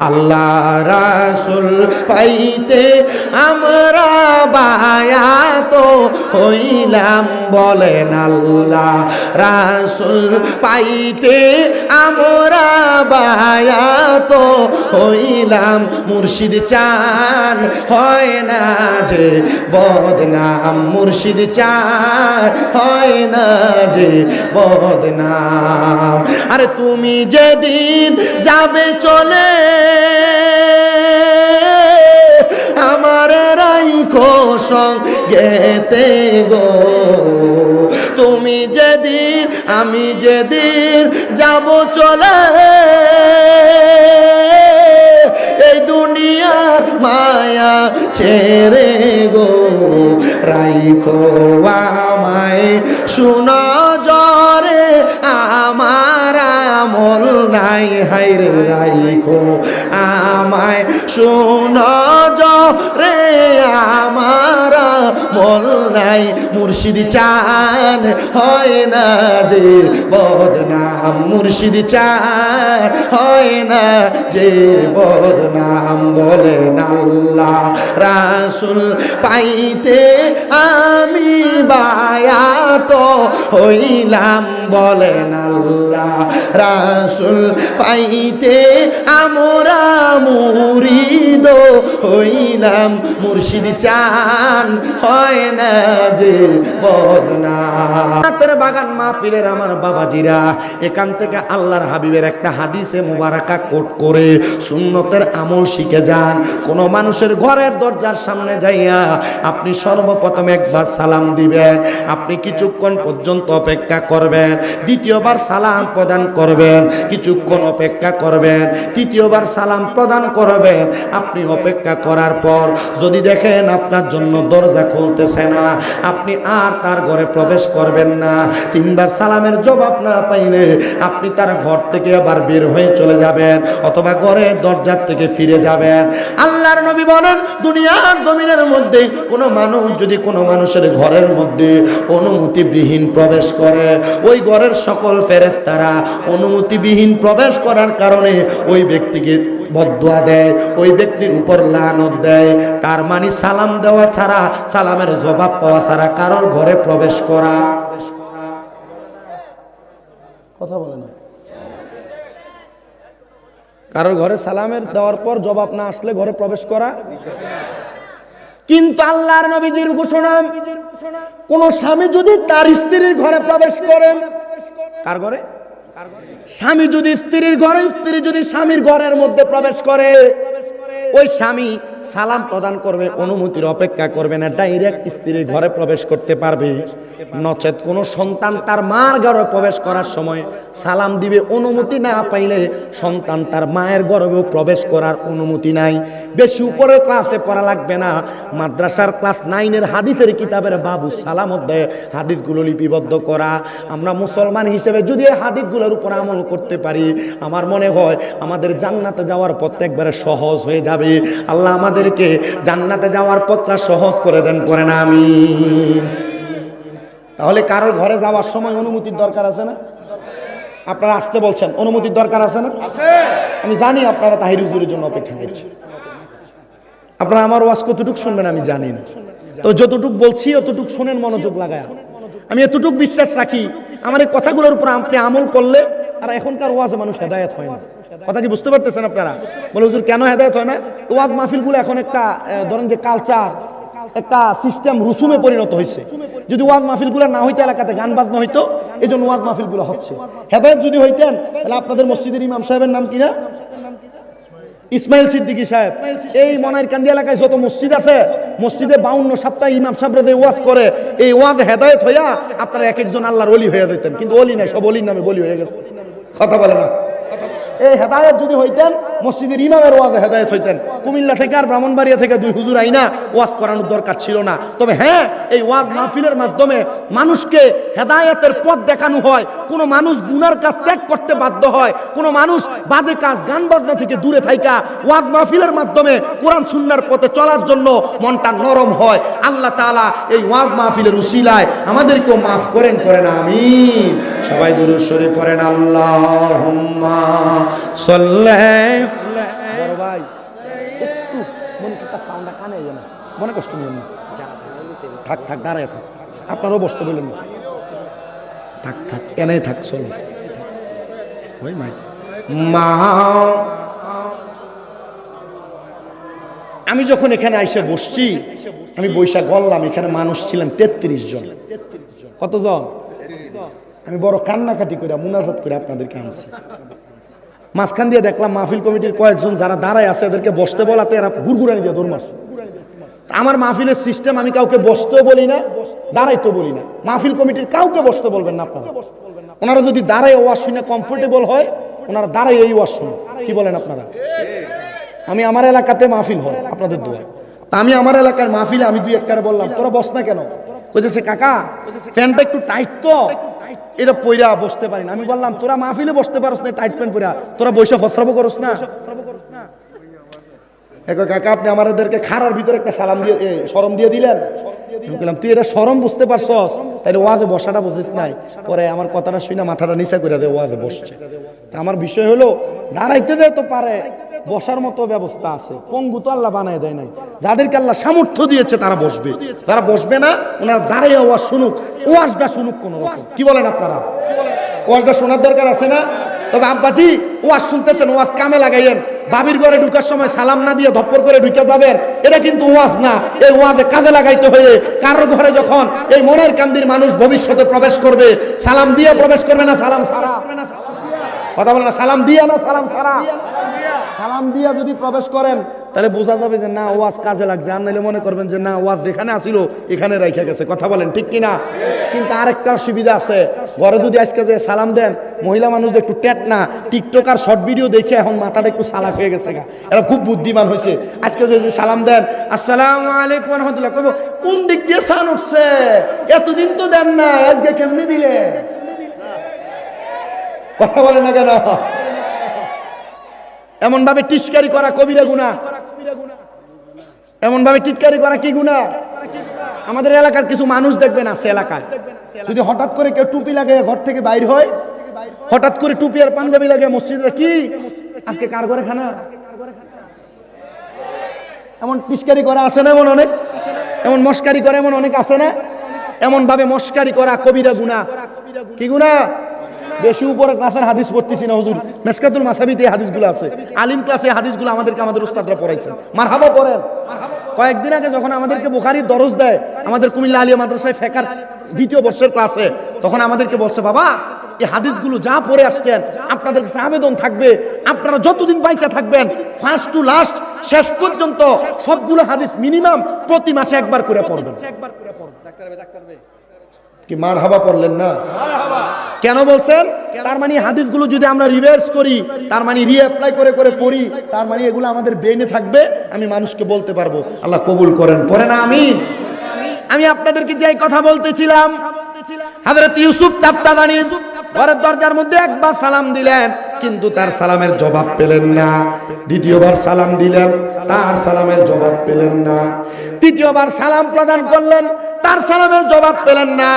আল্লাহ রাসুল পাইতে আমরা বায়াত হইলাম বলেন আল্লাহ রাসুল পাইতে আমরা বায়াত হইলাম। মুর্শিদ চান হয় না যে বদনাম। মুর্শিদ চান হয় না যে বদনাম। আরে তুমি যেদিন যাবে চলে আমার রাইখো সঙ্গেতে গো। তুমি যেদিন, আমি যেদিন যাব চলে। এই দুনিয়ার মায়া ছেড়ে গো। রাইখো আমায় শুনো জরে আমার আমল নাই। হাইরে রাইখো আমায় শুনো রে, আমার মল নাই। মুর্শিদ চান, হয় না যে বদনাম। মুর্শিদ চান, হয় না যে বদনাম। বলেন আল্লাহ রাসুল, পাইতে আমি বায়াত হইলাম বলেন আল্লাহ রাসুল, পাইতে আমরা মুরিদ হইলাম। মুর্শিদ চান হয় না যে বদনাম বাগান মাহফিলের আমার বাবাজিরা, এখান থেকে আল্লাহর হাবিবের একটা হাদিসে মুবারাকা কোট করে সুন্নতের আমল শিখে যান। কোন মানুষের ঘরের দরজার সামনে যাইয়া আপনি সর্বপ্রথম একবার সালাম দিবেন। আপনি কিছুক্ষণ পর্যন্ত অপেক্ষা করবেন, দ্বিতীয়বার সালাম প্রদান করবেন, কিছুক্ষণ অপেক্ষা করবেন, তৃতীয়বার সালাম প্রদান করবেন। আপনি অপেক্ষা করার পর যদি দেখেন আপনার জন্য দরজা খুলতেছে না, আপনি আর তার ঘরে প্রবেশ করবেন না। তিনবার সালামের জবাব না পাইলে আপনি তার ঘর থেকে আবার বের হয়ে চলে যাবেন অথবা ঘরের দরজার থেকে ফিরে যাবেন। আল্লাহর নবী বলেন, দুনিয়ার জমিনের মধ্যে কোনো মানুষ, যদি কোনো মানুষের ঘরের মধ্যে অনুমতিবিহীন প্রবেশ করে। ওই ঘরের সকল ফেরেস্তারা অনুমতিবিহীন প্রবেশ করার কারণে ওই ব্যক্তিকে বদুয়া দেয়, ওই ব্যক্তির উপর লানত দেয়। তার মানে সালাম দেওয়া ছাড়া, সালামের জবাব পাওয়া ছাড়া কারোর ঘরে প্রবেশ করা। কথা বলে না। কারোর ঘরে সালামের দেওয়ার পর জবাব না আসলে ঘরে প্রবেশ করা? কিন্তু আল্লাহর নবীজির ঘোষণা, কোন স্বামী যদি তার স্ত্রীর ঘরে প্রবেশ করেন কার ঘরে? স্বামী যদি স্ত্রীর ঘরে, স্ত্রী যদি স্বামীর ঘরের মধ্যে প্রবেশ করে, ওই স্বামী সালাম প্রদান করবে, অনুমতির অপেক্ষা করবে না ডাইরেক্ট স্ত্রীর ঘরে প্রবেশ করতে পারবে। নচেত কোনো সন্তান তার মার ঘরে প্রবেশ করার সময় সালাম দিবে, অনুমতি না পাইলে সন্তান তার মায়ের গর্ভেও প্রবেশ করার অনুমতি নাই। বেশি উপরের ক্লাসে পড়া লাগবে না, মাদ্রাসার ক্লাস নাইনের হাদিসের কিতাবের বাবু সালাম অধ্যায়ে হাদিসগুলো লিপিবদ্ধ করা। আমরা মুসলমান হিসেবে যদি এই হাদিসগুলোর উপর আমল করতে পারি, আমার মনে হয় আমাদের জান্নাতে যাওয়ার প্রত্যেকবারে সহজ হয়ে যাবে। আল্লাহ আমাদেরকে জান্নাতে যাওয়ার পথটা সহজ করে দেন করে না আমি তাহলে কারোর ঘরে যাওয়ার সময় অনুমতির দরকার আছে না? আপনারা আসতে বলছেন অনুমতির দরকার আছে না? আমি জানি আপনারা তাহির হুজুরের জন্য অপেক্ষা করছেন। আপনারা আমার ওয়াজ কতটুক শুনবেন আমি জানি না। তো যতটুক বলছি অতটুক শোনেন মনোযোগ লাগায়। আমি এতটুক বিশ্বাস রাখি আমার এই কথাগুলোর উপর আপনি আমল করলে আর এখনকার ওয়াজে মানুষ হেদায়ত হয় না। কথা কি বুঝতে পারতেছেন আপনারা? বলে, হুজুর, কেন হেদায়ত হয় না? ওয়াজ মাহফিলগুলো এখন একটা ধরেন যে কালচার একটা সিস্টেম রুসুমে পরিণত হয়েছে। যদি ওয়াজ মাহফিলগুলো না হইতো, এলাকাতে গান বাজনা হইতো এই জন্য ওয়াজ মাহফিলগুলো হচ্ছে। হেদায়ত যদি হইতেন, তাহলে আপনাদের মসজিদের ইমাম সাহেবের নাম কিনা ইসমাইল সিদ্দিকী সাহেব। এই মনাইর কান্দি এলাকায় যত মসজিদ আছে, মসজিদে বাউন্ন সপ্তাহে ইমাম সাহেবরা ওয়াজ করে, এই ওয়াজ হেদায়ত হইয়া আপনারা এক একজন আল্লাহর অলি হয়ে যেতেন কিন্তু অলি নাই, সব অলির নামে বলি হয়ে গেছে। কথা বলে না। এই হেদায়ত যদি হইতেন মসজিদের ইমামের ওয়াজে হেদায়ত হইতেন। কুমিল্লা থেকে আর ব্রাহ্মণবাড়িয়া থেকে দুই হুজুর আইনা ওয়াজ করানোর দরকার ছিল না। তবে হ্যাঁ এই ওয়াজ মাহফিলের মাধ্যমে মানুষকে হেদায়তের পথ দেখানো হয়। কোনো মানুষ গুনার কাজ ত্যাগ করতে বাধ্য হয়। কোনো মানুষ বাজে কাজ গান বাজনা থেকে দূরে থাইকা ওয়াজ মাহফিলের মাধ্যমে কোরআন সুন্নার পথে চলার জন্য মনটা নরম হয়। আল্লাহ তাআলা এই ওয়াজ মাহফিলের উসিলায় আমাদেরকেও মাফ করেন করেন আমি সবাই দুরূদ শরীফ পড়েন, আল্লাহুম্মা সাল্লি বড় ভাই একটু মনে একটা সাউন্ডটা কানে যায় মনে কষ্ট নিয়ে না থাক থাক দাঁড়ায় থাক আপনারও বসতে বললেন না থাক থাক এনে থাক চলো ওই মাই মা আমি যখন এখানে আইসে বসছি আমি বৈশাখ গললাম এখানে মানুষ ছিলেন তেত্রিশ জন। কতজন? আমি বড় কান্নাকাটি করে মুনাজাত করে আপনাদেরকে আনছি। মাঝখান দিয়ে দেখলাম মাহফিল কমিটির কয়েকজন যারা দাঁড়ায় আছে, এদেরকে বসতে বলাতে এরা গুরগুরানি দিয়ে দৌড় আমার মাহফিলের সিস্টেম আমি কাউকে বসতেও বলি না দাঁড়াইতে বলি না। মাহফিল কমিটির কাউকে বসতে বলবেন না আপনারা। ওনারা যদি দাঁড়ায় ওয়াজ শুনে কমফোর্টেবল হয়, ওনারা দাঁড়ায় এই ওয়াজ শুনে। কি বলেন আপনারা? আমি আমার এলাকাতে মাহফিল হয়, আপনাদের দোয়া তা আমি আমার এলাকার মাহফিলে আমি দুই একবারে বললাম, তোরা বস না কেন? কইতেছে কাকা প্যান্টটা একটু টাইট তো এটা পইরা বসতে পারি না। আমি বললাম তোরা মাহফিলে বসতে পারস না টাইট প্যান্ট পইরা। তোরা বৈশা ফসরাবো করস না? কাকা আপনি আমাদেরকে খারার ভিতরে একটা সালাম দিয়ে এ, শরম দিয়ে দিলেন? বললাম তুই এটা শরম বুঝতে পারছস? তাহলে ওয়াজে বসাটা বুঝিস নাই। পরে আমার কথাটা শুনে মাথাটা নিচা করে দে ওয়াজে বসছে। তা আমার বিষয় হলো দাঁড়াইতে যায় তো পারে। বসার মতো ব্যবস্থা আছে। পঙ্গু তো আল্লাহ বানায় দেয় নাই। যাদেরকে আল্লাহ সামর্থ্য দিয়েছে তারা বসবে। যারা বসবে না, ওনার দাঁড়িয়ে ওয়াজ শুনুক, ওয়াজটা শুনুক কোনো রকম। কি বলেন আপনারা? ওয়াজটা শোনার দরকার আছে না? তবে আব্বাজি, ওয়াজ শুনতেছেন, ওয়াজ কামে লাগাইয়েন। বাবির ঘরে ঢুকার সময় সালাম না দিয়ে ধপ্পর করে ঢুকে যাবেন। এটা কিন্তু ওয়াজ না। এই ওয়াজে কাজে লাগাইতে হয়ে কারোর ঘরে যখন এই মনের কান্দির মানুষ ভবিষ্যতে প্রবেশ করবে, সালাম দিয়ে প্রবেশ করবে না সালাম ছাড়া? কথা বলে না, সালাম দিয়ে না সালাম ছাড়া? সালাম দিয়া যদি প্রবেশ করেন, তাহলে বোঝা যাবে যে না, ওয়াজ কাজে লাগছে। আর নাহলে মনে করবেন যে না, ওয়াজ যেখানে আসিল, এখানে রাইখা গেছে। কথা বলেন, ঠিক কিনা? কিন্তু আরেকটা সুবিধা আছে। ঘরে যদি আজকে যে সালাম দেন, মহিলা মানুষ একটু টেট না, টিকটক আর শর্ট ভিডিও দেখে এখন মাথাটা একটু সালাক হয়ে গেছে গা। এরা খুব বুদ্ধিমান হয়েছে। আজকে যে সালাম দেন, আসসালামু আলাইকুম রহমতুল্লাহ কব, কোন দিক দিয়ে সান উঠছে? এতদিন তো দেন না আজকে কেমনি দিলে? কথা বলে না কেন? এমন ভাবে টিস্কারি করা কবিরা গুণা। এমন ভাবে টিটকারি করা কি গুণা? আমাদের এলাকার কিছু মানুষ দেখবেন আছে এলাকায়। যদি হঠাৎ করে কেউ টুপি লাগে ঘর থেকে বাইর হয়, হঠাৎ করে টুপি আর পাঞ্জাবি লাগে মসজিদে কি? আজকে কার ঘরে খানা এমন টিস্কারি করা আছে না এমন অনেক? এমন মস্কারি করা এমন অনেক আছে না? এমন ভাবে মস্কারি করা কবিরা গুণা। কি গুণা? বেশি উপরে ক্লাসের হাদিস পড়তেছি না, হুজুর। মেসকাতুল মাসাবিতে এই হাদিসগুলো আছে। আলিম ক্লাসে হাদিসগুলো আমাদেরকে আমাদের উস্তাদরা পড়াইছেন। মারহাবা পড়েন। কয়েকদিন আগে যখন আমাদেরকে বোখারির দরজ দেয়, আমাদের কুমিল্লা আলিয়া মাদ্রাসায় ফেকার দ্বিতীয় বর্ষের ক্লাসে, তখন আমাদেরকে বলছে, বাবা, এই হাদিসগুলো যা পড়ে আসছেন, আপনাদের কাছে আবেদন থাকবে, আপনারা যতদিন বাইচা থাকবেন ফার্স্ট টু লাস্ট শেষ পর্যন্ত সবগুলো হাদিস মিনিমাম প্রতি মাসে একবার করে পড়বেন। কি মার হাবা পড়লেন না? কেন বলছেন? তার মানে হাদিসগুলো যদি আমরা রিভার্স করি তার মানে রিঅ্যাপ্লাই করে করে পড়ি তার মানে এগুলো আমাদের ব্রেনে থাকবে আমি মানুষকে বলতে পারব। আল্লাহ কবুল করেন। পরে না আমি আমি আপনাদেরকে যে কথা বলতেছিলাম হযরত ইউসুফ তাপ্তাদানি ঘরের দরজার মধ্যে একবার সালাম দিলেন, কিন্তু তার সালামের জবাব পেলেন না। দ্বিতীয়বার সালাম দিলেন, তার সালামের জবাব পেলেন না। তৃতীয়বার সালাম প্রদান করলেন, তার সালামের জবাব পেলেন না।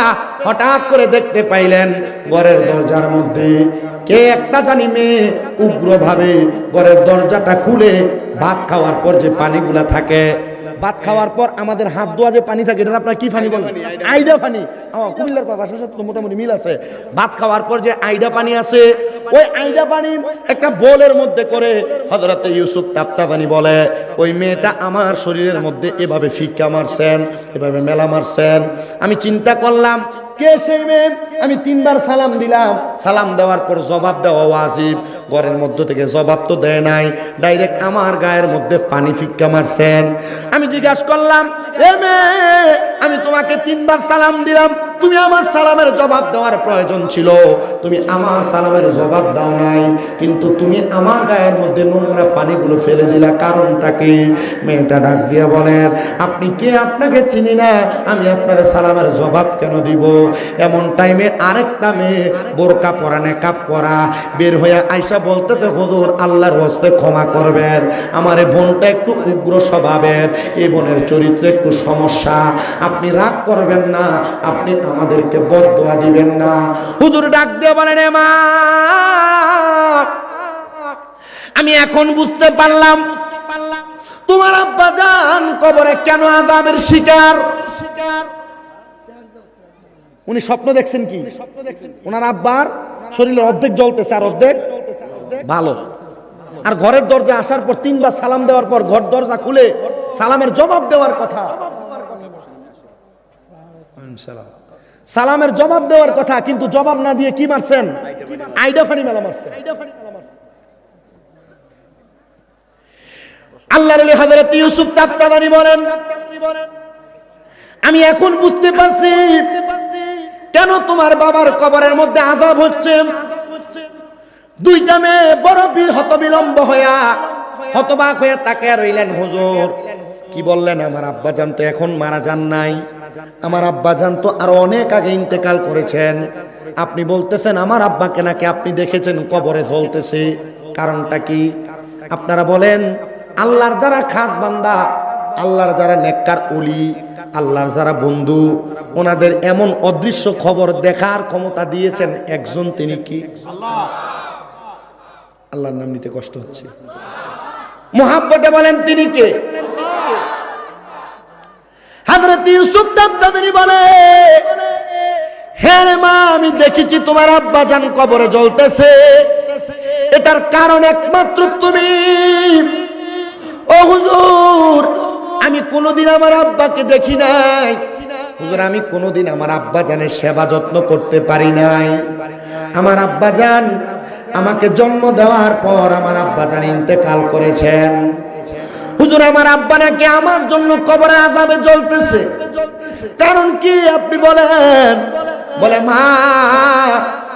হঠাৎ করে দেখতে পাইলেন, ঘরের দরজার মধ্যে কে একটা জানি মেয়ে উগ্রভাবে ঘরের দরজাটা খুলে ভাত খাওয়ার পর যে পানিগুলা থাকে, ভাত খাওয়ার পর আমাদের হাত ধোয়া যে পানি থাকে এটা আপনার কি পানি বলেন? আইডা পানি আমার কুমিল্লার ভাষার সাথে তো মোটামুটি মিল আছে। ভাত খাওয়ার পর যে আইডা পানি আছে, ওই আইডা পানি একটা বোলের মধ্যে করে হজরত ইউসুফ তাপ্তা পানি বলে, ওই মেয়েটা আমার শরীরের মধ্যে এভাবে ফিক্কা মারছেন, এভাবে মেলা মারছেন। আমি চিন্তা করলাম, কে সেই মেয়ে? আমি তিনবার সালাম দিলাম। সালাম দেওয়ার পর জবাব দেওয়া ওয়াজিব। ঘরের মধ্য থেকে জবাব তো দেয় নাই। ডাইরেক্ট আমার গায়ের মধ্যে পানি ফিক্কা মারছেন। আমি জিজ্ঞাসা করলাম, এ মেয়ে আমি তোমাকে তিনবার সালাম দিলাম। তুমি আমার সালামের জবাব দেওয়ার প্রয়োজন ছিল। তুমি আমার সালামের জবাব দাও নাই। কিন্তু তুমি আমার গায়ের মধ্যে নোংরা পানিগুলো ফেলে দিলা। কারণটা কি? মেয়েটা ডাক দিয়ে বলেন, আপনি কে? আপনাকে চিনি না। আমি আপনার সালামের জবাব কেন দিব? এমন টাইমে আরেকটা মেয়ে বোরকা পরা নেকাপ পরা, বের হয়ে আইসা বলতেছে, হুজুর, আল্লাহর হস্তে ক্ষমা করবেন। আমার বোনটা একটু উগ্র স্বভাবের। এই বোনের চরিত্র একটু সমস্যা। আপনি রাগ করবেন না, আপনি আমাদেরকে বদয়া দিবেন না। হুজুর ডাক দিয়ে বলেন মা। আমি এখন বুঝতে পারলাম, তোমার আব্বা জান কবরে কেন আজাবের শিকার? উনি স্বপ্ন দেখছেন কি? ওনার আব্বার শরীরের অর্ধেক জ্বলতেছে আর অর্ধেক ভালো। আর ঘরের দরজা আসার পর তিনবার সালাম দেওয়ার পর ঘর দরজা খুলে সালামের জবাব দেওয়ার কথা। সালামের জবাব দেওয়ার কথা, কিন্তু জবাব না দিয়ে কি মারছেন? আইডা মেলা মারছেন। আল্লাহর আলী হযরত ইউসুফ তাফতাদানি বলেন, আমি এখন বুঝতে পারছি কেন তোমার বাবার কবরের মধ্যে আযাব হচ্ছে। দুইটা মেয়ে বড় হতবিলম্ব হইয়া হতবাক হইয়া তাকে রইলেন হুজুর। কি বললেন? আমার আব্বা জান তো এখন মারা যান নাই। আমার আব্বা জান তো আরও অনেক আগে ইন্তেকাল করেছেন। আপনি বলতেছেন, আমার আব্বাকে নাকি আপনি দেখেছেন, কবরে চলতেছে কারণটা কি? আপনারা বলেন, আল্লাহর যারা খাস বান্দা, আল্লাহর যারা নেককার উলি আল্লাহর যারা বন্ধু, ওনাদের এমন অদৃশ্য খবর দেখার ক্ষমতা দিয়েছেন একজন তিনি কি? আল্লাহর নাম নিতে কষ্ট হচ্ছে। মোহাব্বতে বলেন তিনি কে? হযরত ইউসুফ তাবতাদরি বলে হ্যাঁ মা, আমি দেখেছি তোমার আব্বা জান কবরে জ্বলতেছে। এটার কারণ একমাত্র তুমি। ও হুজুর, আমি কোনোদিন আমার আব্বাকে দেখি নাই। হুজুর, আমি কোনোদিন আমার আব্বা জানের সেবা যত্ন করতে পারি নাই। আমার আব্বা জান আমাকে জন্ম দেওয়ার পর আমার আব্বা জান ইন্তেকাল করেছেন। হুজুর, আমার আব্বা নাকি আমার জন্য কবরে আজাবে জ্বলতেছে। কারণ কি আপনি বলেন? বলে, মা,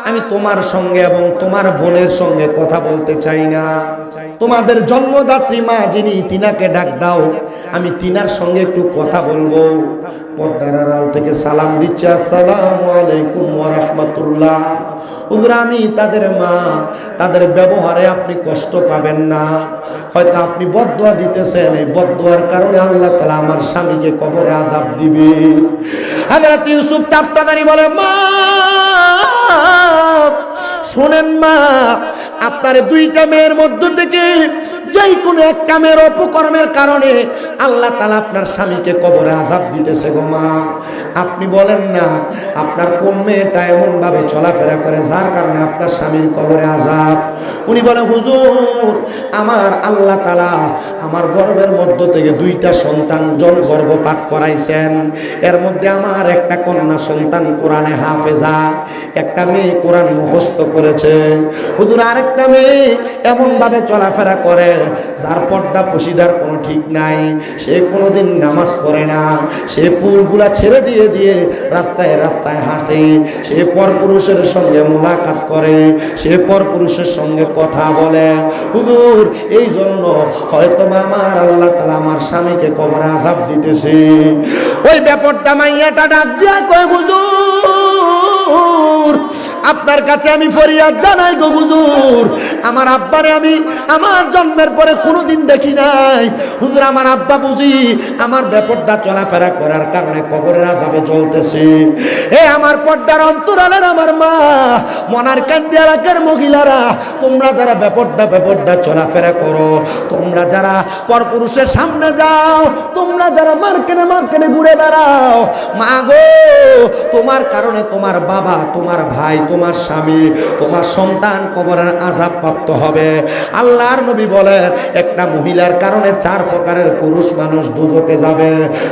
আমি তোমার সঙ্গে এবং তোমার বোনের সঙ্গে কথা বলতে চাই না। তোমাদের জন্মদাত্রী মা যিনি, তিনাকে ডাক দাও। আমি তিনার সঙ্গে একটু কথা বলব। পর্দার আড়াল থেকে সালাম দিচ্ছে, আসসালাম আলাইকুম রাহমাতুল্লাহ। আমি তাদের মা, তাদের ব্যবহারে আপনি কষ্ট পাবেন না। হয়তো আপনি বদদোয়া দিতেছেন, এই বদদোয়ার কারণে আল্লাহ তাআলা আমার স্বামীকে কবরে আযাব দিবে। হযরত ইউসুফ তাফতাদারি বলে, মা, শোনেন মা, আপনার দুইটা মেয়ের মধ্য থেকে যেই কোনো এক কামের অপকর্মের কারণে আল্লাহ তালা আপনার স্বামীকে কবরে আজাব দিতেছে গো মা। আপনি বলেন না, আপনার কোন মেয়েটা এমন ভাবে চলাফেরা করে যার কারণে আপনার স্বামীর কবরে আজাব উনি বলে হুজুর, আমার আল্লাহ তালা আমার গর্বের মধ্য থেকে দুইটা সন্তান জন গর্ভপাত করাইছেন। এর মধ্যে আমার একটা কন্যা সন্তান কোরআনে হাফেজা, একটা মেয়ে কোরআন মুখস্থ করেছে। হুজুর, আরেকটা মেয়ে এমন ভাবে চলাফেরা করে যার পর্দা পশিদার কোনো ঠিক নাই। সে কোনোদিন নামাজ পড়ে না। সে পুলগুলা ছেড়ে দিয়ে দিয়ে রাস্তায় রাস্তায় হাঁটে। সে পরপুরুষের সঙ্গে মোলাকাত করে। সে পরপুরুষের সঙ্গে কথা বলে। হুজুর এই জন্য হয়তো আমার আল্লাহ তালা আমার স্বামীকে কবরে আজাব দিতেছে। ওই ব্যাপারটা মাইয়াটা ডাক দিয়া কয়, হুজুর আপনার কাছে আমি ফরিয়াদ জানাই গো হুজুর। আমার আব্বারে আমি আমার জন্মের পরে কোনোদিন দেখি নাই। হুজুর, আমার আব্বা বুঝি আমার ব্যাপারটা চলাফেরা করার কারণে কবরের আজাবে চলতেছে এ আমার পর্দার অন্তরালের আমার মা, মনার কান্দি এলাকার মহিলারা, তোমরা যারা ব্যাপারটা ব্যাপারটা চলাফেরা করো, তোমরা যারা পরপুরুষের সামনে যাও, তোমরা যারা মার্কেটে মার্কেটে ঘুরে বেড়াও, মা গো, তোমার কারণে তোমার বাবা, তোমার ভাই তোমার স্বামী, তোমার সন্তান কবরের আজাব প্রাপ্ত হবে। আল্লাহর নবী বলেন, একটা মহিলার কারণে চার প্রকারের পুরুষ মানুষ দুজকে যাবে।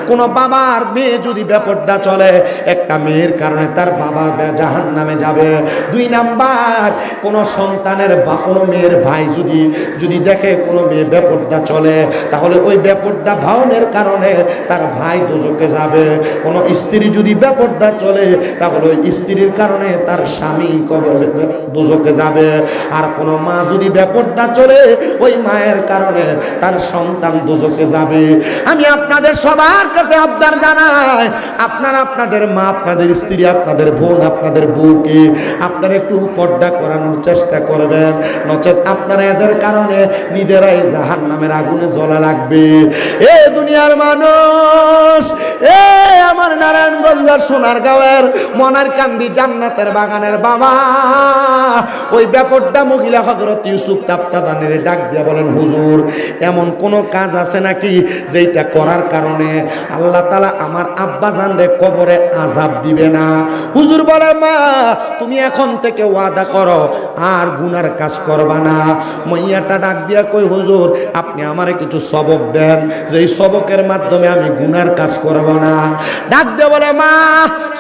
কোন বাবার মেয়ে যদি ব্যাপারটা চলে, একটা মেয়ের কারণে তার বাবা জাহান নামে যাবে। দুই নাম্বার, কোন সন্তানের বা কোনো মেয়ের ভাই যদি যদি দেখে কোনো মেয়ে বেপর্দা চলে, তাহলে ওই বেপর্দা ভাওনের কারণে তার ভাই দুজকে যাবে। কোন স্ত্রী যদি বেপর্দা চলে, তাহলে ওই স্ত্রীর কারণে তার স্বামী কবরে দুজকে যাবে। আর কোন মা যদি বেপর্দা চলে, ওই মায়ের কারণে তার সন্তান দুজকে যাবে। আমি আপনাদের সবার কাছে আবদার জানাই, আপনারা আপনাদের মা, আপনাদের স্ত্রী, আপনাদের বোন, আপনাদের বউকে আপনারা একটু পর্দা করানোর চেষ্টা করবেন। নচেত আপনারা এদের কারণে নিজেরাই জাহান নামের আগুনে জ্বলা লাগবে। এ দুনিয়ার মানুষ, এ আমার নারায়ণগঞ্জ সোনার গাঁয়ের মনার কান্দি জান্নাতের বাগানের বাবা। ওই ব্যাপারটা মহিলা হজরত ইউসুফ তাপ্তাদানের ডাক দিয়ে বলেন, হুজুর, এমন কোন কাজ আছে নাকি যেটা করার কারণে আল্লাহ তালা আমার আব্বা জানরে কবরে আজাব দিবে না? হুজুর বলে, মা, তুমি এখন থেকে ওয়াদা করো, আর গুনার কাজ করবা না। মাইয়াটা ডাক দিয়া কই হুজুর, আপনি আমারে কিছু সবক দেন যে এই সবকের মাধ্যমে আমি গুনার কাজ করব না। ডাক দিয়ে বলে, মা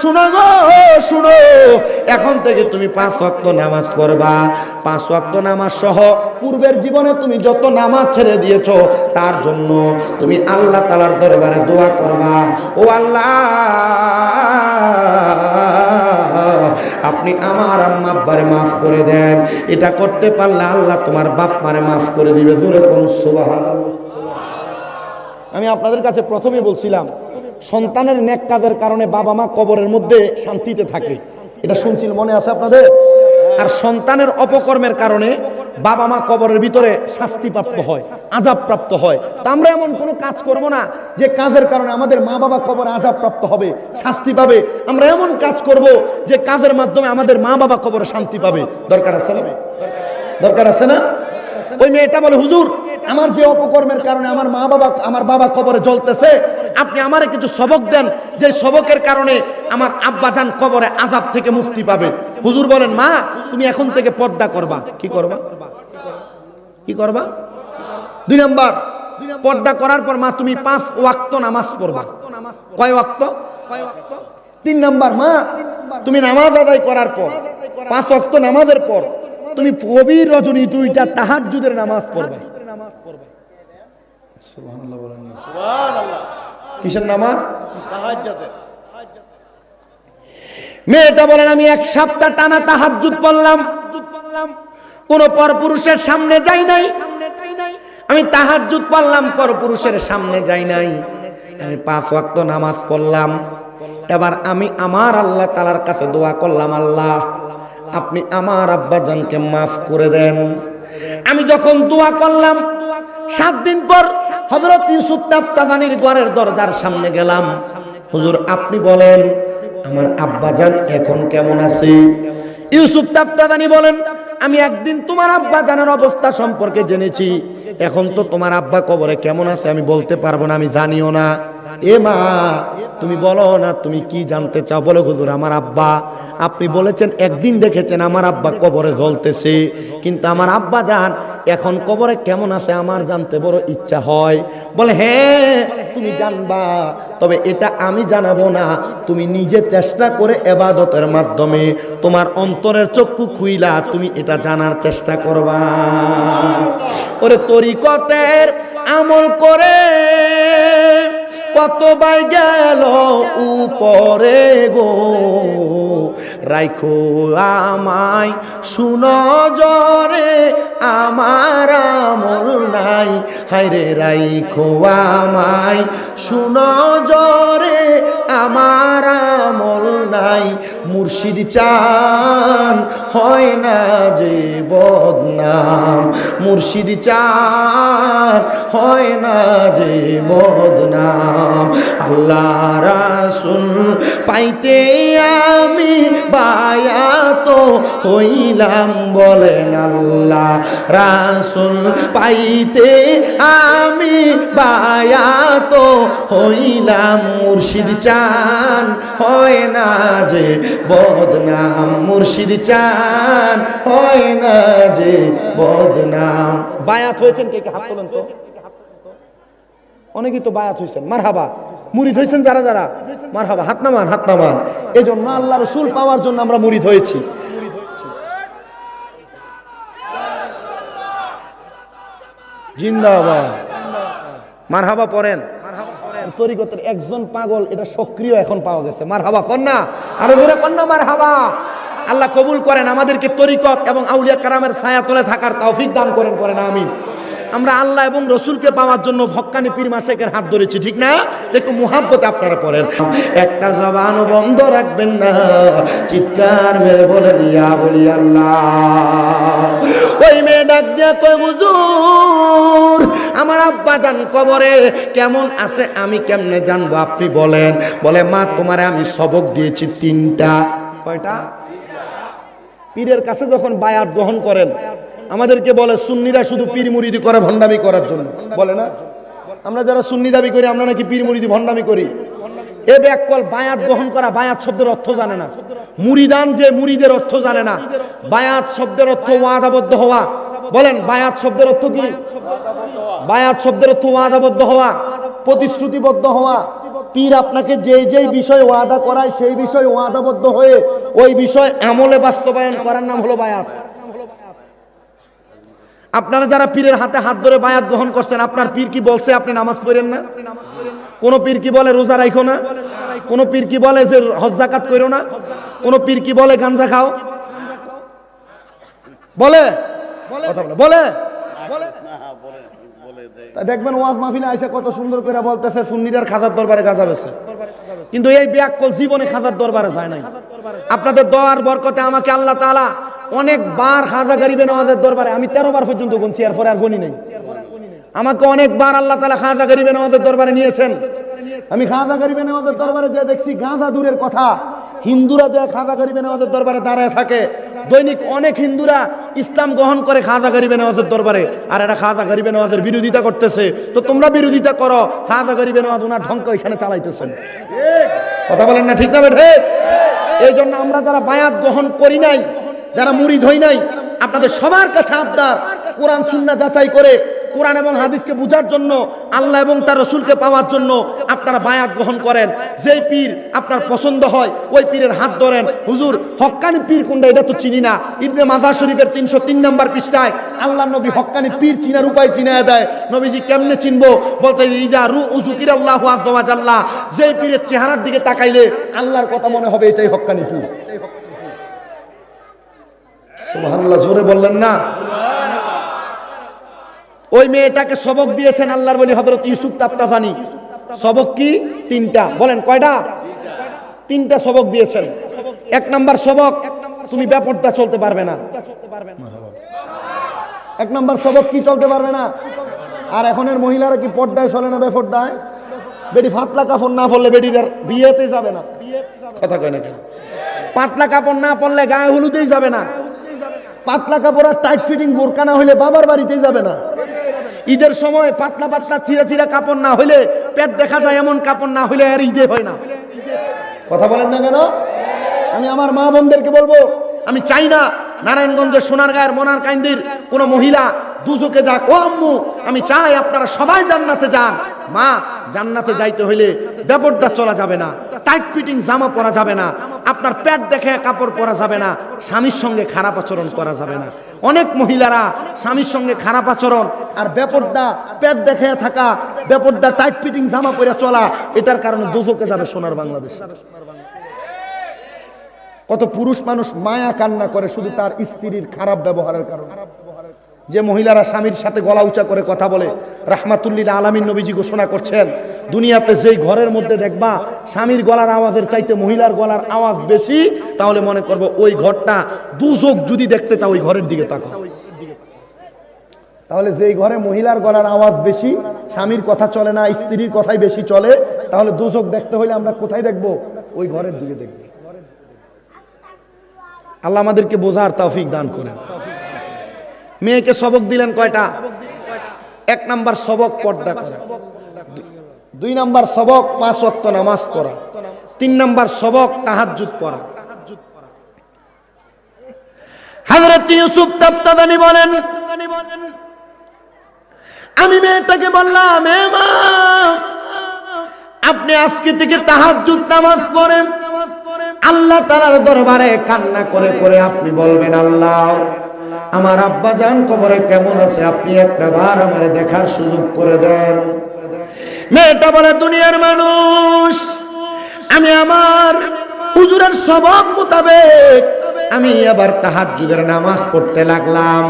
শুনো গো, শুনো। এখন থেকে তুমি পাঁচ ওয়াক্ত নামাজ পড়বা। পাঁচ ওয়াক্ত নামাজ সহ পূর্বের জীবনে তুমি যত নামাজ ছেড়ে দিয়েছ, তার জন্য তুমি আল্লাহ তালার দরবারে দোয়া করবা। ও আল্লাহ, আপনি আমার আম্মা আব্বারে মাফ করে দেন। এটা করতে পারলে আল্লাহ তোমার বাপ মারে মাফ করে দিবে। জোরে কোন আমি আপনাদের কাছে প্রথমে বলছিলাম সন্তানের নেক কাজের কারণে বাবা মা কবরের মধ্যে শান্তিতে থাকে। এটা শুনছিল, মনে আছে আপনাদের? আর সন্তানের অপকর্মের কারণে বাবা মা কবরের ভিতরে শাস্তিপ্রাপ্ত হয় আজাব প্রাপ্ত হয়। তা আমরা এমন কোনো কাজ করব না যে কাজের কারণে আমাদের মা বাবা কবর আজাব প্রাপ্ত হবে, শাস্তি পাবে। আমরা এমন কাজ করব যে কাজের মাধ্যমে আমাদের মা বাবা কবরে শান্তি পাবে। দরকার আছে না? দরকার আছে না? ওই মেয়েটা বলে, হুজুর, আমার যে অপকর্মের কারণে আমার মা বাবা, আমার বাবা কবরে জ্বলতেছে, আপনি আমারে কিছু সবক দেন, যে সবকের কারণে আমার আব্বা জান কবরে আজাব থেকে মুক্তি পাবে। হুজুর বলেন, মা, তুমি এখন থেকে পর্দা করবা। কি করবা? কি করবা? দুই নাম্বার, পর্দা করার পর, মা, তুমি পাঁচ ওয়াক্ত নামাজ পড়বা। কয় ওয়াক্ত কয় ওয়াক্ত? তিন নাম্বার, মা, তুমি নামাজ আদায় করার পর, পাঁচ ওয়াক্ত নামাজের পর তুমি গভীর রজনী দুইটা তাহাজ্জুদের নামাজ পড়বা। কিসের নামাজ? মেয়েটা বলেন আমি এক সপ্তাহ টানা তাহাজ্জুদ পড়লাম। কোন পরপুরুষের সামনে যাই নাই। আমি তাহাজ্জুদ পড়লাম পরপুরুষের সামনে যাই নাই। আমি পাঁচ ওয়াক্ত নামাজ পড়লাম। এবার আমি আমার আল্লাহ তালার কাছে দোয়া করলাম আল্লাহ আপনি আমার আব্বাজানকে মাফ করে দেন। আমি যখন দোয়া করলাম, সাত দিন পর হজরত ইউসুফ তাপ্তাদানির ঘরের দরজার সামনে গেলাম। হুজুর, আপনি বলেন, আমার আব্বাজান এখন কেমন আছে? ইউসুফ তাপ্তাদানি বলেন, আমি একদিন তোমার আব্বা জানার অবস্থা সম্পর্কে জেনেছি। এখন তো তোমার আব্বা কবরে কেমন আছে আমি বলতে পারব না, আমি জানিও না। এ মা, তুমি বলো না, তুমি কি জানতে চাও? বলো হুজুর, আমার আব্বা। আপনি বলেছেন, একদিন দেখেছেন আমার আব্বা কবরে জ্বলতেছে। কিন্তু আমার আব্বা যান এখন কবরে কেমন আছে আমার জানতে বড় ইচ্ছা হয়। বলে হ্যাঁ তুমি জানবা। তবে এটা আমি জানাব না। তুমি নিজে চেষ্টা করে এবাদতের মাধ্যমে তোমার অন্তরের চক্ষু খুইলা তুমি এটা জানার চেষ্টা করবা। ওরে তরিকতের আমল করে কত বাই গেল উপরে গো? রাইখো আমায়, শুন জরে আমার আমল নাই। হাইরে রাইখো আমায়, শুন জরে আমার আমল নাই। মুর্শিদ চান, হয় না যে বদনাম। মুর্শিদ চান, হয় না যে বদনাম। আল্লাহ রাসুল পাইতে আমি বায়াত হইলাম বলেন আল্লাহ রাসুল পাইতে আমি বায়াত হইলাম। মুর্শিদ চান, হয় না যে বদনাম, মুর্শিদ চান। হয় না যে বদনাম। বায়াত হয়েছেন কে কে? হাত তোলেন তো। অনেকেই তো বায়াত হয়েছেন। মার হাবা মুরিদ হয়েছেন যারা যারা। মার হাবা হাত নামান হাত নামান। এই জন্য আল্লাহ রসুল পাওয়ার জন্য আমরা মুরিদ হয়েছি। জিন্দাবাদ। মার হাবা পড়েন। তরিকতের একজন পাগল এটা সক্রিয় এখন পাওয়া গেছে। মার হাবা কন্যা আরও জোরে কন্যমার হাওয়া আল্লাহ কবুল করেন, আমাদেরকে তরিকত এবং আউলিয়া কারামের ছায়া তলে থাকার তৌফিক দান করেন করেন, আমিন। আমরা আল্লাহ এবং রসুলকে পাওয়ার জন্য ভক্কানি পীর মাসেকের হাত ধরেছি, ঠিক না? একটু মুহাব্বতে আপনারা পড়েন। একটা জবান বন্ধ রাখবেন না। চিৎকার মেরে বলে দিয়া বলি আল্লাহ। ওই মেয়ে ডাক দিয়া কয়, হুজুর, আমার আব্বা জান কবরে। কেমন আছে আমি কেমনে জানব আপনি বলেন? বলে, মা, তোমারে আমি সবক দিয়েছি তিনটা। কয়টা? পীরের কাছে যখন বায়াত গ্রহণ করেন আমাদেরকে বলে সুন্নিরা শুধু পীর মুরিদি করে ভণ্ডামি করার জন্য। বলে না? আমরা যারা সুন্নি দাবি করি, আমরা নাকি পীর মুরিদি ভণ্ডামি করি। এ ব্যাকল বায়াত গ্রহণ করা বায়াত শব্দের অর্থ জানে না। মুরিদান যে মুরিদের অর্থ জানে না। বায়াত শব্দের অর্থ ওয়াদাবদ্ধ হওয়া। বলেন, বায়াত শব্দের অর্থ কি? বায়াত শব্দের অর্থ ওয়াদাবদ্ধ হওয়া, প্রতিশ্রুতিবদ্ধ হওয়া। পীর আপনাকে যে যেই বিষয় ওয়াদা করায়, সেই বিষয় ওয়াদাবদ্ধ হয়ে ওই বিষয় আমলে বাস্তবায়ন করার নাম হলো বায়াত। আপনারা যারা পীরের হাতে হাত ধরে বায়াত গ্রহণ করছেন, আপনার পীর কি বলছে আপনি নামাজ পড়েন না? কোন পীর কি বলে রোজা রাখো না? কোন পীর কি বলে যে হজ জাকাত করো না? কোন পীর কি বলে গাঞ্জা খাও? বলে? বলে। দেখবেন ওয়াজ মাহফিলে আইসা কত সুন্দর করে বলতেছে সুন্নিরার খাজার দরবারে গাজা বেছে। কিন্তু এই ব্যাকল জীবনে খাজার দরবারে যায় নাই। আপনাদের দোয়ার বরকতে আমাকে আল্লাহ তাআলা অনেকবার খাজা গরিবে নওয়াজের দরবারে, আমি তেরো বার পর্যন্ত গুনছি, এরপরে আর গনি নাই। আমাকে অনেকবার আল্লাহ তাআলা খাজা গরিবে নওয়াজের দরবারে নিয়েছেন। আমি খাজা গরিবে নওয়াজের দরবারে যে দেখছি, গাঁজা দূরের কথা। হিন্দুরা যে খাজা গরিবে নওয়াজের দরবারে দাঁড়ায় থাকে, দৈনিক অনেক হিন্দুরা ইসলাম গ্রহণ করে খাজা গরিবে নওয়াজের দরবারে। আর এটা খাজা গরিবে নওয়াজের বিরোধিতা করতেছে। তো তোমরা বিরোধিতা করো, খাজা গরিবে নওয়াজ ওনার ঢঙ্ক এখানে চালাইতেছেন। কথা বলেন না ঠিক না বেঠে? এই জন্য আমরা যারা বায়াত গ্রহণ করি নাই যারা মুরিদ হই নাই, আপনাদের সবার কাছে আপনার কোরআন সুন্না যাচাই করে, কোরআন এবং হাদিসকে বোঝার জন্য, আল্লাহ এবং তার রসুলকে পাওয়ার জন্য আপনারা বায়াত গ্রহণ করেন। যেই পীর আপনার পছন্দ হয়, ওই পীরের হাত ধরেন। হুজুর হক্কানি পীর কোনটা এটা তো চিনি না। ইবনে মাজার শরীফের তিনশো তিন নম্বর পৃষ্ঠায় আল্লাহ নবী হক্কানি পীর চিনার উপায় চিনায় দেয়। নবীজি কেমনে চিনবো? বলতে ইজা রু উজুকির আল্লাহ আল্লাহ যেই পীরের চেহারার দিকে তাকাইলে আল্লাহর কথা মনে হবে, এটাই হক্কানি পীর। সুবহানাল্লাহ, জোরে বললেন না। ওই মেয়েটাকে সবক দিয়েছেন আল্লাহর বলি হযরত ইউসুফ তাপ্তাফানি সবক কি? তিনটা। বলেন, কয়টা? তিনটা সবক দিয়েছেন। এক নাম্বার সবক, তুমি ব্যাপারটা চলতে পারবে না। এক নাম্বার সবক কি চলতে পারবে না? আর এখনের মহিলারা কি পর্দায় চলে না বেপর্দায়? বেডি ফাতলা কাপড় না পরলে বেডির বিয়েতে যাবে না। কথা কয় না কেন? পাতলা কাপড় না পরলে গায়ে হলুদেই যাবে না। পাতলা কাপড় আর টাইট ফিটিং বোরকা না হইলে বাবার বাড়িতেই যাবে না। ঈদের সময় পাতলা পাতলা চিরা চিরা কাপড় না হইলে পেট দেখা যায় এমন কাপড় না হইলে আর ঈদে হয় না। কথা বলেন না কেন? আমি আমার মা বোনদেরকে বলব, আমি চাই না নারায়ণগঞ্জের সোনারগাঁয়ের মনার কাইন্দির কোনো মহিলা দুজকে যাক। ও আম্মু, আমি চাই আপনারা সবাই জান্নাতে যান। মা, জান্নাতে যাইতে হইলে ব্যাপারটা চলা যাবে না। টাইট ফিটিং জামা পরা যাবে না, আপনার পেট দেখে কাপড় পরা যাবে না, স্বামীর সঙ্গে খারাপ আচরণ করা যাবে না। অনেক মহিলারা স্বামীর সঙ্গে খারাপ আচরণ আর ব্যাপারটা প্যাট দেখে থাকা ব্যাপারটা টাইট ফিটিং জামা পরে চলা, এটার কারণে দুজকে যাবে সোনার বাংলাদেশ। কত পুরুষ মানুষ মায়া কান্না করে শুধু তার স্ত্রীর খারাপ ব্যবহারের কারণে। যে মহিলারা স্বামীর সাথে গলা উঁচা করে কথা বলে, রাহমাতুল্লিল আলামিন নবীজি ঘোষণা করছেন, দুনিয়াতে যেই ঘরের মধ্যে দেখবা স্বামীর গলার আওয়াজের চাইতে মহিলার গলার আওয়াজ বেশি, তাহলে মনে করব ওই ঘরটা দুযোগ যদি দেখতে চাও, ওই ঘরের দিকে তাকাও। তাহলে যেই ঘরে মহিলার গলার আওয়াজ বেশি, স্বামীর কথা চলে না, স্ত্রীর কথাই বেশি চলে, তাহলে দুযোগ দেখতে হলে আমরা কোথায় দেখব? ওই ঘরের দিকে দেখব। আল্লাহ আমাদেরকে বোঝার তৌফিক দান করেন। মেয়েকে সবক দিলেন কয়টা? এক নাম্বার সবক পর্দা করা। দুই নাম্বার সবক পাঁচ ওয়াক্ত নামাজ পড়া। তিন নাম্বার সবক তাহাজ্জুদ পড়া। হযরত ইউসুফ বলেন, আমি মেয়েটাকে বললাম মা, আপনি আজকে থেকে তাহাজ্জুদ নামাজ পড়েন। আল্লাহ তাআলার দরবারে কান্না করে করে আপনি বলবেন, আল্লাহ আমার আব্বা জান কবরে কেমন আছে? আপনি একটা বার আমারে দেখার সুযোগ করে দেন। মেয়েটা বলে, দুনিয়ার মানুষ, আমি আমার হুজুরের সবক মোতাবেক আমি আবার তাহাজ্জুদের নামাজ পড়তে লাগলাম।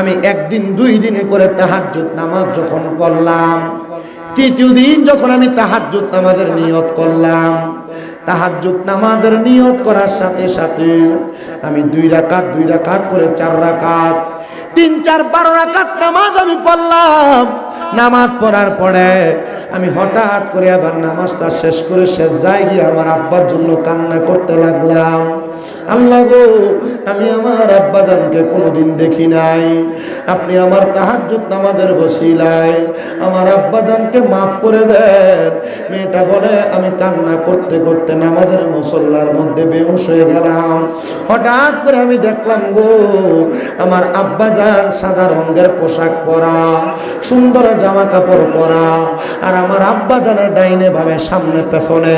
আমি একদিন, দুই দিনে করে তাহাজ্জুদ নামাজ যখন পড়লাম, তৃতীয় দিন যখন আমি তাহাজ্জুদ নামাজের নিয়ত করলাম তাহাজ্জুদ নামাজের নিয়ত করার সাথে সাথে আমি দুই রাকাত দুই রাকাত করে চার রাকাত, তিন, চার, বারো রাকাত নামাজ আমি পড়লাম। নামাজ পড়ার পরে আমি হঠাৎ করে আবার নামাজটা শেষ করে শেষ যাই গিয়ে আমার আব্বার জন্য কান্না করতে লাগলাম। আল্লাহ গো, আমি আমার আব্বাজানকে কোনোদিন দেখি নাই। আপনি আমার তাহাজ্জুদ নামাজের বসিলায় আমার আব্বাজানকে মাফ করে দেন। মেয়েটা বলে, আমি কান্না করতে করতে নামাজের মুসল্লার মধ্যে বেহুশ হয়ে গেলাম। হঠাৎ করে আমি দেখলাম গো, আমার আব্বাজান সাদা রঙের পোশাক পরা, সুন্দর জামা কাপড় পরা, আর আমার আব্বাজানের ডাইনে ভাবে সামনে পেছনে,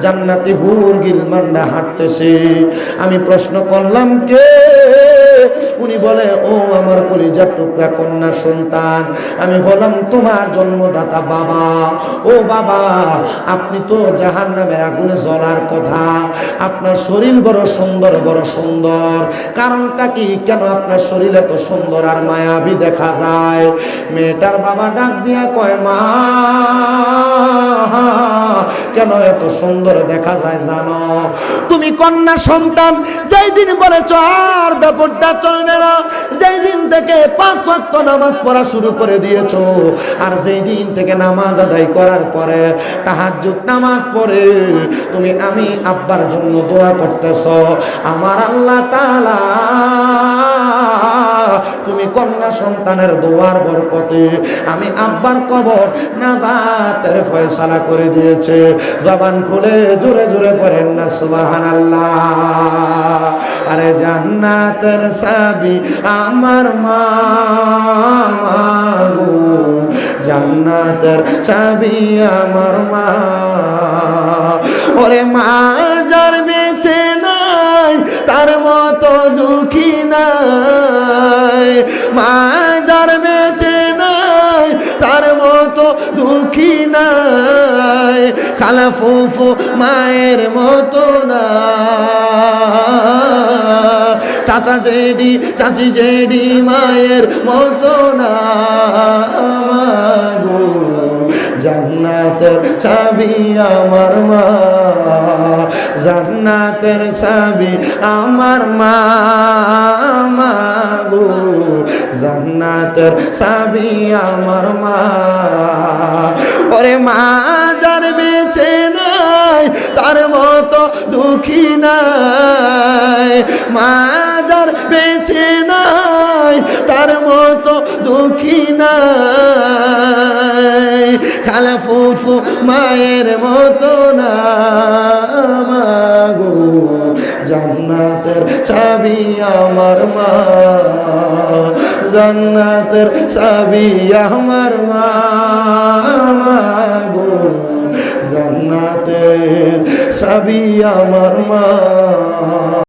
জান্নাতি হুর গিলমান্ডা হাঁটতেছে। আমি প্রশ্ন করলাম, কে? উনি বলে, ও আমার কলিজার টুকরা কন্যা সন্তান। আমি হলাম তোমার জন্মদাতা বাবা। ও বাবা, আপনি তো জাহান নামের আগুনে জ্বলার কথা। আপনার শরীর বড় সুন্দর বড় সুন্দর। কারণটা কি? কেন আপনার শরীর এত সুন্দর আর মায়াবী দেখা যায়? মেয়েটার বাবা ডাক দিয়া কয়, মা, কেন এত সুন্দর দেখা যায় জানো? তুমি কন্যা সন্তান যেই দিন বলেছ আর ব্যাপারটা চলবে না যেই দিন থেকে পাঁচ ওয়াক্ত নামাজ পড়া শুরু করে দিয়েছ, আর যেই দিন থেকে নামাজ আদায় করার পরে তাহাজ্জুদ নামাজ পড়ে, তুমি আমি আব্বার জন্য দোয়া করতেছ। আমার আল্লাহ তাআলা তুমি কন্যা সন্তানের দোয়ার বরকতে আমি আব্বার কবর নাজাতের ফয়সালা করে দিয়েছে। জবান খুলে জোরে জোরে পড়েন না, সুবহানাল্লাহ। আরে জান্নাতের সাবি আমার মা গো। জান্নাতের চাবি আমার মা। ওরে মা যার বেঁচে নাই, তার মতো দুঃখী নাই মা যার বেঁচে নাই, তার মতো দুঃখী নাই, খালা ফুফু মায়ের মতো না। চাচা জেডি, চাচি জেডি মায়ের মতো না। গো। জান্নাতের চাবি আমার মা, জান্নাতের চাবি আমার মা মা গো, জান্নাতের চাবি আমার মা। ওরে মা যার বেঁচে নাই, তার মতো দুঃখী নাই। মা যার বেঁচে নাই, তার মতো দুঃখী নাই। খালা ফুফু মায়ের মতো না মাগো। জান্নাতের চাবি আমার মা। জান্নাতের চাবি আমার মা গো জান্নাতের চাবি আমার মা।